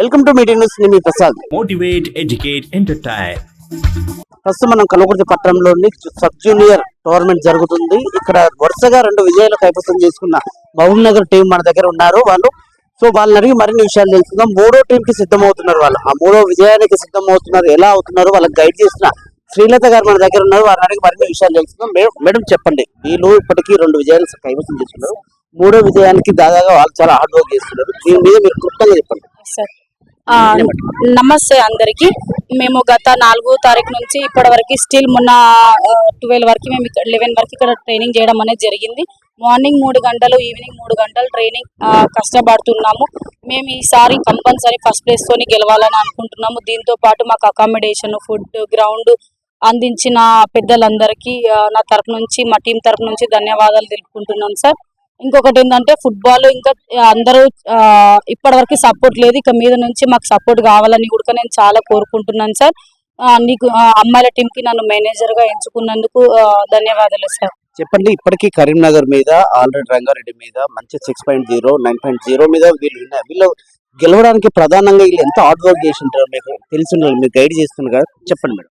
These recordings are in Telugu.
వెల్కమ్ టు మీటింగ్ న్యూస్ నేను ప్రసాద్ motivate, educate, entertain. ప్రస్తుతం మనం కలవకుర్తి పట్టణంలోని సబ్ జూనియర్ టోర్నమెంట్ జరుగుతుంది. ఇక్కడ వరుసగా రెండు విజయాలు కైవసం చేసుకున్న మహబూబ్ నగర్ టీం మన దగ్గర ఉన్నారు వాళ్ళు. సో వాళ్ళని అడిగి మరిన్ని విషయాలు తెలుసుకుందాం. మూడో టీం కి సిద్ధమవుతున్నారు వాళ్ళు. ఆ మూడో విజయానికి సిద్ధమవుతున్నారు ఎలా అవుతున్నారు వాళ్ళకి గైడ్ చేసిన శ్రీలత గారు మన దగ్గర ఉన్నారు. వారిని అడిగి మరిన్ని విషయాలు తెలుసుకుందాం. మేడం మేడం చెప్పండి. వీళ్ళు ఇప్పటికీ రెండు విజయాలు కైవసం చేసుకున్నారు. మూడో విజయానికి దాదాగా వాళ్ళు చాలా హార్డ్ వర్క్ చేస్తున్నారు. దీని మీద మీరు క్లుప్తంగా చెప్పండి. సార్ నమస్తే. అందరికి. మేము గత నాలుగో తారీఖు నుంచి ఇప్పటి వరకు స్టిల్ మొన్న ట్వెల్వ్ వరకు మేము ఇక్కడ లెవెన్ వరకు ఇక్కడ ట్రైనింగ్ చేయడం అనేది జరిగింది. మార్నింగ్ మూడు గంటలు ఈవినింగ్ మూడు గంటలు ట్రైనింగ్ కష్టపడుతున్నాము. మేము ఈసారి కంపల్సరీ ఫస్ట్ ప్లేస్ తోని గెలవాలని అనుకుంటున్నాము. దీంతో పాటు మాకు అకామిడేషన్ ఫుడ్ గ్రౌండ్ అందించిన పెద్దలందరికీ నా తరపు నుంచి మా టీం తరపు నుంచి ధన్యవాదాలు తెలుపుకుంటున్నాం సార్. ఇంకొకటి ఏంటంటే ఫుట్బాల్ ఇంకా అందరూ ఇప్పటి వరకు సపోర్ట్ లేదు. ఇక మీద నుంచి మాకు సపోర్ట్ కావాలని కూడా నేను చాలా కోరుకుంటున్నాను సార్. నీకు అమ్మాయిల టీం కి నన్ను మేనేజర్గా ఎంచుకున్నందుకు ధన్యవాదాలు సార్. చెప్పండి ఇప్పటికీ కరీంనగర్ మీద ఆల్రెడీ రంగారెడ్డి మీద మంచి six point zero nine point zero మీద వీళ్ళు వీళ్ళు గెలవడానికి ప్రధానంగా వీళ్ళు ఎంత హార్డ్ వర్క్ చేసి ఉంటారు మీకు తెలిసి ఉండాలి మీరు గైడ్ చేస్తున్నారు కదా. చెప్పండి మేడం.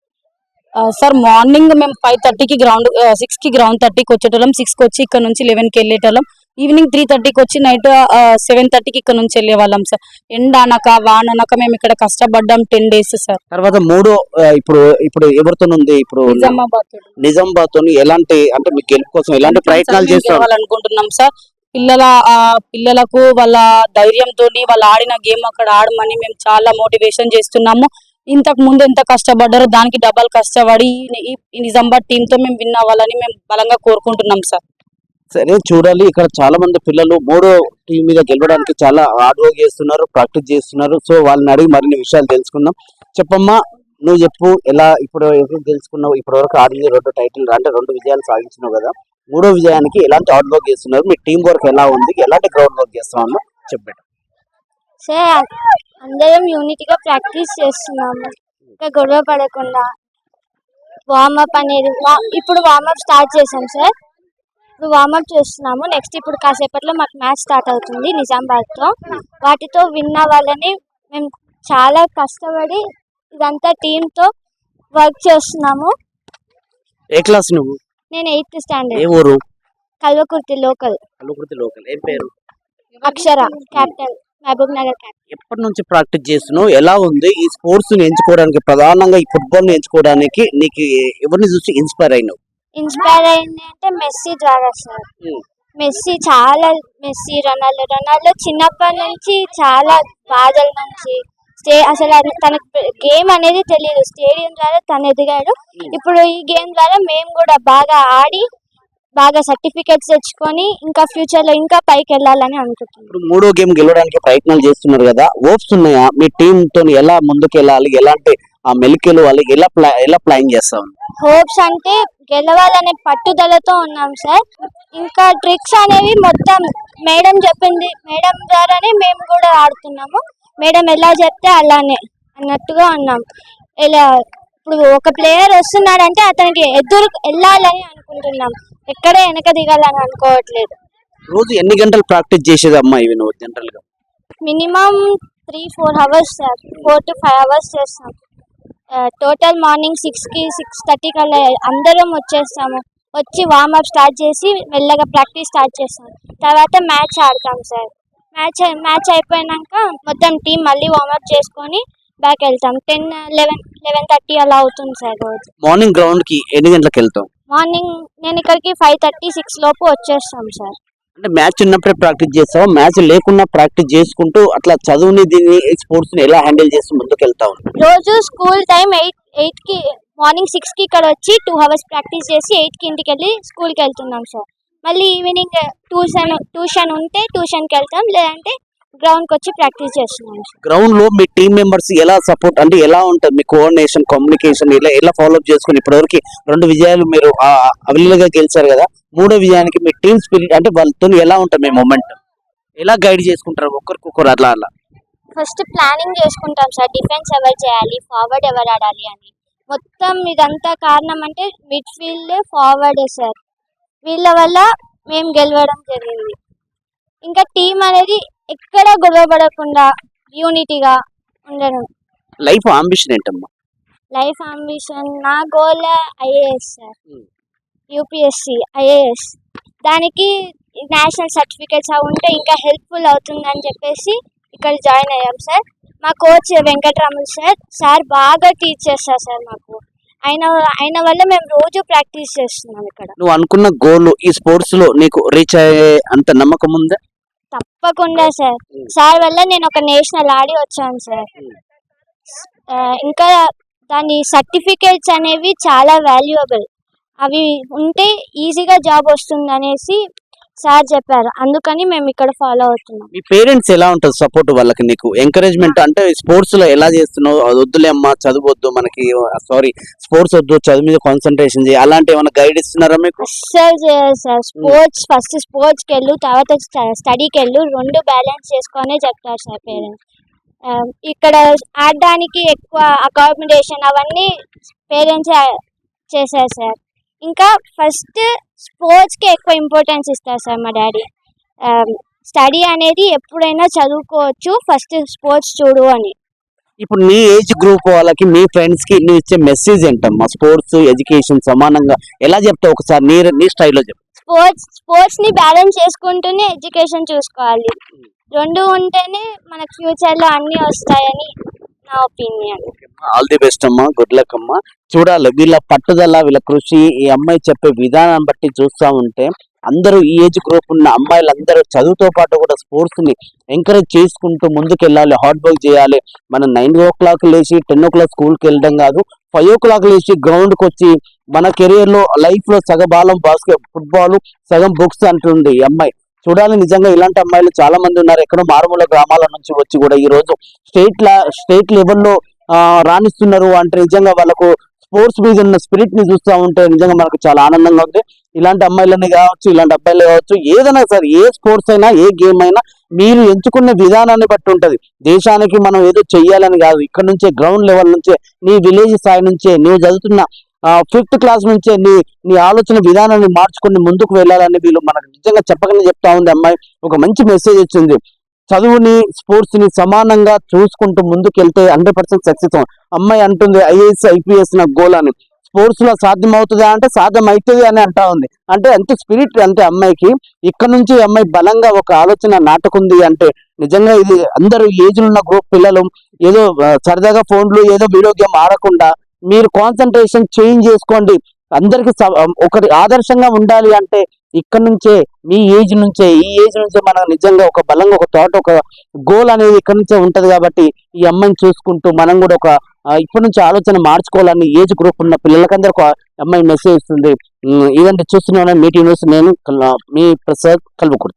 సార్ మార్నింగ్ మేము ఫైవ్ థర్టీకి గ్రౌండ్ సిక్స్కి గ్రౌండ్ థర్టీకి వచ్చేటోళ్ళం సిక్స్కి వచ్చి ఇక్కడ నుంచి లెవెన్కి వెళ్ళేటోళ్ళం. ఈవినింగ్ త్రీ థర్టీకి వచ్చి నైట్ సెవెన్ థర్టీకి ఇక్కడ నుంచి వెళ్ళేవాళ్ళం సార్. ఎండ అనక వాన అనక మేము ఇక్కడ కష్టపడ్డాం టెన్ డేస్ సార్. తర్వాత మూడో ఇప్పుడు ఇప్పుడు ఎవరితో ఉంది? ఇప్పుడు నిజామాబాద్ ఎలాంటి అంటే మీ గెలుపు కోసం ఎలాంటి ప్రయత్నాలు చేస్తారు అనుకుంటున్నాం సార్. పిల్లల పిల్లలకు వాళ్ళ ధైర్యంతో వాళ్ళు ఆడిన గేమ్ అక్కడ ఆడమని మేము చాలా మోటివేషన్ చేస్తున్నాము. ఇంతకు ముందు ఎంత కష్టపడ్డారో దానికి డబల్ కష్టపడి ఈ- నిజామాబాద్ టీమ్తో మేము విన్ అవ్వాలని మేము బలంగా కోరుకుంటున్నాం సార్ సరే చూడాలి. ఇక్కడ చాలా మంది పిల్లలు మూడో టీం మీద గెలవడానికి చాలా హార్డ్ వర్క్ చేస్తున్నారు ప్రాక్టీస్ చేస్తున్నారు. సో వాళ్ళని అడిగి మరిన్ని విషయాలు తెలుసుకుందాం. చెప్పమ్మా నువ్వు చెప్పు ఎలా ఇప్పుడు ఎవరు తెలుసుకున్నావు? ఇప్పటి వరకు ఆడింది రెండు టైటిల్ అంటే రెండు విజయాలు సాధించినావు కదా. మూడో విజయానికి ఎలాంటి హార్డ్ వర్క్ చేస్తున్నారు? మీ టీం వర్క్ ఎలా ఉంది? ఎలాంటి గ్రౌండ్ వర్క్ చేస్తున్నావు? చెప్పండి. సార్ అందరం యూనిటీగా ప్రాక్టీస్ చేస్తున్నాము. ఇంకా గొడవ పడకుండా వార్మప్ అనేది ఇప్పుడు వార్మప్ స్టార్ట్ చేసాం సార్. ఇప్పుడు వార్మప్ చేస్తున్నాము. నెక్స్ట్ ఇప్పుడు కాసేపట్లో మాకు మ్యాచ్ స్టార్ట్ అవుతుంది నిజామాబాద్తో వాటితో విన్ అవ్వాలని మేము చాలా కష్టపడి ఇదంతా టీంతో వర్క్ చేస్తున్నాము. ఏ క్లాస్ నువ్వు? నేను ఎయిత్ ఏ స్టాండర్డ్ ఊరు? కల్వకుర్తి లోకల్. కల్లుకుర్తి లోకల్. ఏం పేరు? అక్షర క్యాప్టెన్ మహబూబ్ నగర్ ఎప్పటి నుంచి ప్రాక్టీస్ చేస్తున్నావు? ఎలా ఉంది? ఈ స్పోర్ట్స్ని ఎంచుకోవడానికి ప్రధానంగా ఈ ఫుట్బాల్ని ఎంచుకోవడానికి నీకు ఎవరిని చూసి ఇన్స్పైర్ అయినావు? ఇన్స్పైర్ అయింది అంటే మెస్సీ ద్వారా సార్. మెస్సీ చాలా మెస్సీ రొనాల్డో రొనాల్డో చిన్నప్పటి నుంచి చాలా బాధల నుంచి స్టే అసలు తనకు గేమ్ అనేది తెలియదు స్టేడియం ద్వారా తను ఎదిగాడు. ఇప్పుడు ఈ గేమ్ ద్వారా మేము కూడా బాగా ఆడి బాగా సర్టిఫికెట్స్ తెచ్చుకొని ఇంకా ఫ్యూచర్లో ఇంకా పైకి వెళ్ళాలని అనుకుంటున్నాం ఇప్పుడు మూడో గేమ్ గెలవడానికి ప్రయత్నాలు చేస్తున్నారు కదా ఓప్స్ ఉన్నాయా? మీ టీమ్తో ఎలా ముందుకు వెళ్ళాలి ఎలాంటి ఆ మెలికలు వాళ్ళకి ఎలా ప్లా ఎలా ప్లాన్ చేస్తాం హోప్స్ అంటే గెలవాలనే పట్టుదలతో ఉన్నాం సార్. ఇంకా ట్రిక్స్ అనేవి మొత్తం మేడం చెప్పింది. మేడం ద్వారానే మేము కూడా ఆడుతున్నాము. మేడం ఎలా చెప్తే అలానే అన్నట్టుగా ఉన్నాం. ఇలా ఇప్పుడు ఒక ప్లేయర్ వస్తున్నాడంటే అతనికి ఎదురు వెళ్ళాలని అనుకుంటున్నాం. ఎక్కడే వెనక దిగాలని అనుకోవట్లేదు. రోజు ఎన్ని గంటలు ప్రాక్టీస్ చేసేది అమ్మా ఇవి నువ్వు జనరల్గా? Minimum three four hours sir four to five hours చేస్తాం. టోటల్ మార్నింగ్ సిక్స్కి సిక్స్ థర్టీకి అలా అందరం వచ్చేస్తాము. వచ్చి వార్మప్ స్టార్ట్ చేసి మెల్లగా ప్రాక్టీస్ స్టార్ట్ చేస్తాం. తర్వాత మ్యాచ్ ఆడతాం సార్ మ్యాచ్ మ్యాచ్ అయిపోయినాక మొత్తం టీం మళ్ళీ వార్మప్ చేసుకొని బ్యాక్ వెళ్తాం. టెన్ లెవెన్ లెవెన్ థర్టీ అలా అవుతుంది సార్ రోజు. మార్నింగ్ గ్రౌండ్కి ఎన్ని గంటలకు వెళ్తాం? మార్నింగ్ నేను ఇక్కడికి ఫైవ్ థర్టీ సిక్స్ లోపు వచ్చేస్తాం సార్. అంటే మ్యాచ్ ఉన్నప్పుడే ప్రాక్టీస్ చేస్తావు? మ్యాచ్ లేకున్నా ప్రాక్టీస్ చేసుకుంటూ అట్లా చదువుని దీన్ని స్పోర్ట్స్ని ఎలా హ్యాండిల్ చేస్తూ ముందుకు వెళ్తావు రోజు స్కూల్ టైం ఎయిట్ ఎయిట్కి మార్నింగ్ సిక్స్కి ఇక్కడ వచ్చి టూ అవర్స్ ప్రాక్టీస్ చేసి ఎయిట్కి ఇంటికి వెళ్ళి స్కూల్కి వెళ్తున్నాం సార్. మళ్ళీ ఈవినింగ్ ట్యూషన్ ట్యూషన్ ఉంటే ట్యూషన్కి వెళ్తాం లేదంటే గ్రౌండ్కి వచ్చి ప్రాక్టీస్ చేస్తున్నాం సార్. గ్రౌండ్లో మీ టీం మెంబర్స్ ఎలా సపోర్ట్ అంటే ఎలా ఉంటుంది? మీ కోఆర్డినేషన్ కమ్యూనికేషన్ ఇలా ఎలా ఫాలోఅప్ చేసుకుని ఇప్పటివరకు రెండు విజయాలు మీరు అవలీలగా గెలిచారు కదా? మూడో విజయానికి మీ టీం స్పిరిట్ అంటే వాళ్ళతో ఎలా ఉంటుంది మీ మూమెంట్ ఎలా గైడ్ చేసుకుంటారు ఒకరికొకరు అట్లా అలా ఫస్ట్ ప్లానింగ్ చేసుకుంటాం సార్. డిఫెన్స్ ఎవరు చేయాలి? ఫార్వర్డ్ ఎవరు ఆడాలి అని. మొత్తం ఇదంతా కారణం అంటే మిడ్ ఫీల్డ్ ఫార్వర్డే సార్. వీళ్ళ వల్ల మేము గెలవడం జరిగింది. ఇంకా టీం అనేది ఎక్కడ గొడవ పడకుండా యూనిటీగా ఉండడం. లైఫ్ అంబిషన్ ఏంటమ్మా? లైఫ్ అంబిషన్ నా goal IAS sir. UPSC IAS దానికి నేషనల్ సర్టిఫికేట్స్ అవి ఉంటే ఇంకా హెల్ప్ఫుల్ అవుతుందని చెప్పేసి ఇక్కడ జాయిన్ అయ్యాం సార్ మా కోచ్ వెంకటరాములు సార్ సార్ బాగా టీచ్ చేస్తారు సార్ మాకు. ఆయన ఆయన వల్ల మేము రోజు ప్రాక్టీస్ చేస్తున్నాం ఇక్కడ. నువ్వు అనుకున్న గోల్ ఈ స్పోర్ట్స్లో నీకు రీచ్ అయ్యే అంత నమ్మకం ఉందా? తప్పకుండా సార్. సార్ వల్ల నేను ఒక నేషనల్ ఆడి వచ్చాను సార్. ఇంకా దాని సర్టిఫికేట్స్ అనేవి చాలా వాల్యుయబుల్. అవి ఉంటే ఈజీగా జాబ్ వస్తుంది అనేసి సార్ చెప్పారు. అందుకని మేము ఇక్కడ ఫాలో అవుతున్నాం. మీ పేరెంట్స్ ఎలా ఉంటుంది సపోర్ట్ వాళ్ళకి నీకు? ఎంకరేజ్మెంట్ అంటే స్పోర్ట్స్లో ఎలా చేస్తున్నావు? అది వద్దులే అమ్మా చదవద్దు మనకి సారీ స్పోర్ట్స్ వద్దు చదువు మీద కాన్సన్ట్రేషన్ చేయి. అలాంటి ఏమైనా గైడ్ ఇస్తున్నారా మీకు? అస్సలు చేయరు సార్. స్పోర్ట్స్ ఫస్ట్ స్పోర్ట్స్కి వెళ్ళు తర్వాత స్టడీకి వెళ్ళు. రెండు బ్యాలెన్స్ చేసుకొనే చెప్తారు సార్ పేరెంట్స్. ఇక్కడ ఆడడానికి ఎక్కువ అకామిడేషన్ అవన్నీ పేరెంట్స్ చేశారు సార్. ఇంకా ఫస్ట్ స్పోర్ట్స్కి ఎక్కువ ఇంపార్టెన్స్ ఇస్తారు సార్ మా డాడీ స్టడీ అనేది ఎప్పుడైనా చదువుకోవచ్చు ఫస్ట్ స్పోర్ట్స్ చూడు అని. ఇప్పుడు నీ ఏజ్ గ్రూప్ వాళ్ళకి మీ ఫ్రెండ్స్కి నువ్వు ఇచ్చే మెసేజ్ ఏంటమ్మా? స్పోర్ట్స్ ఎడ్యుకేషన్ సమానంగా ఎలా చెప్తావు ఒకసారి? నీ నీ స్టైల్లో చెప్పు. స్పోర్ట్స్ స్పోర్ట్స్ని బ్యాలెన్స్ చేసుకుంటూనే ఎడ్యుకేషన్ చూసుకోవాలి. రెండు ఉంటేనే మనకు ఫ్యూచర్లో అన్ని వస్తాయని నా ఒపీనియన్. ఆల్ ది బెస్ట్ అమ్మా. గుడ్ లక్ అమ్మా. చూడాలి వీళ్ళ పట్టుదల వీళ్ళ కృషి ఈ అమ్మాయి చెప్పే విధానం బట్టి చూస్తా ఉంటే అందరూ ఈ ఏజ్ గ్రూప్ ఉన్న అమ్మాయిలందరూ చదువుతో పాటు కూడా స్పోర్ట్స్ని ఎంకరేజ్ చేసుకుంటూ ముందుకెళ్ళాలి. హార్డ్ వర్క్ చేయాలి. మనం నైన్ ఓ క్లాక్ లేచి టెన్ ఓ క్లాక్ స్కూల్కి వెళ్ళడం కాదు ఫైవ్ ఓ క్లాక్ లేచి గ్రౌండ్కి వచ్చి మన కెరియర్లో లైఫ్లో బాస్కెట్ ఫుట్బాల్ సగం బుక్స్ అంటుంది ఈ అమ్మాయి. చూడాలి నిజంగా ఇలాంటి అమ్మాయిలు చాలా మంది ఉన్నారు. ఎక్కడో మారుమూల గ్రామాల నుంచి వచ్చి కూడా ఈ రోజు స్టేట్ లా స్టేట్ లెవెల్లో రాణిస్తున్నారు అంటే నిజంగా వాళ్ళకు స్పోర్ట్స్ మీద ఉన్న స్పిరిట్ని చూస్తూ ఉంటే నిజంగా మనకు చాలా ఆనందంగా ఉంది. ఇలాంటి అమ్మాయిలని కావచ్చు ఇలాంటి అబ్బాయిలు కావచ్చు ఏదైనా సరే ఏ స్పోర్ట్స్ అయినా ఏ గేమ్ అయినా మీరు ఎంచుకునే విధానాన్ని బట్టి ఉంటుంది. దేశానికి మనం ఏదో చెయ్యాలని కాదు. ఇక్కడ నుంచే గ్రౌండ్ లెవెల్ నుంచే నీ విలేజ్ స్థాయి నుంచే నువ్వు చదువుతున్న ఫిఫ్త్ క్లాస్ నుంచే నీ నీ ఆలోచన విధానాన్ని మార్చుకుని ముందుకు వెళ్ళాలని వీళ్ళు మనకు నిజంగా చెప్పకనే చెప్తా ఉంది అమ్మాయి. ఒక మంచి మెసేజ్ వచ్చింది చదువుని స్పోర్ట్స్ని సమానంగా చూసుకుంటూ ముందుకెళ్తే హండ్రెడ్ పర్సెంట్ సక్సెస్ అమ్మాయి అంటుంది ఐఏఎస్ ఐపీఎస్ నా గోల్ అని. స్పోర్ట్స్లో సాధ్యం అవుతుందా అంటే సాధ్యం అవుతుంది అని అంటా ఉంది. అంటే ఎంత స్పిరిట్ అంటే అమ్మాయికి ఇక్కడ నుంచి అమ్మాయి బలంగా ఒక ఆలోచన నాటుకుంది అంటే నిజంగా ఇది అందరూ ఏజ్ ఉన్న గ్రూప్ పిల్లలు ఏదో సరదాగా ఫోన్లు ఏదో వీడియో గేమ్ ఆడకుండా మీరు కాన్సన్ట్రేషన్ చేంజ్ చేసుకోండి. అందరికి ఒకటి ఆదర్శంగా ఉండాలి అంటే ఇక్కడ నుంచే మీ ఏజ్ నుంచే ఈ ఏజ్ నుంచే మనం నిజంగా ఒక బలంగా ఒక థాట్ ఒక గోల్ అనేది ఇక్కడ నుంచే ఉంటుంది కాబట్టి ఈ అమ్మాయిని చూసుకుంటూ మనం కూడా ఒక ఇప్పటి నుంచి ఆలోచన మార్చుకోవాలని ఏజ్ గ్రూప్ ఉన్న పిల్లలకందరూ ఒక అమ్మాయి మెసేజ్ ఇస్తుంది. ఇదంటే చూస్తున్నాను మీటింగ్ న్యూస్ నేను మీ ప్రసాద్ కల్వకుర్తి.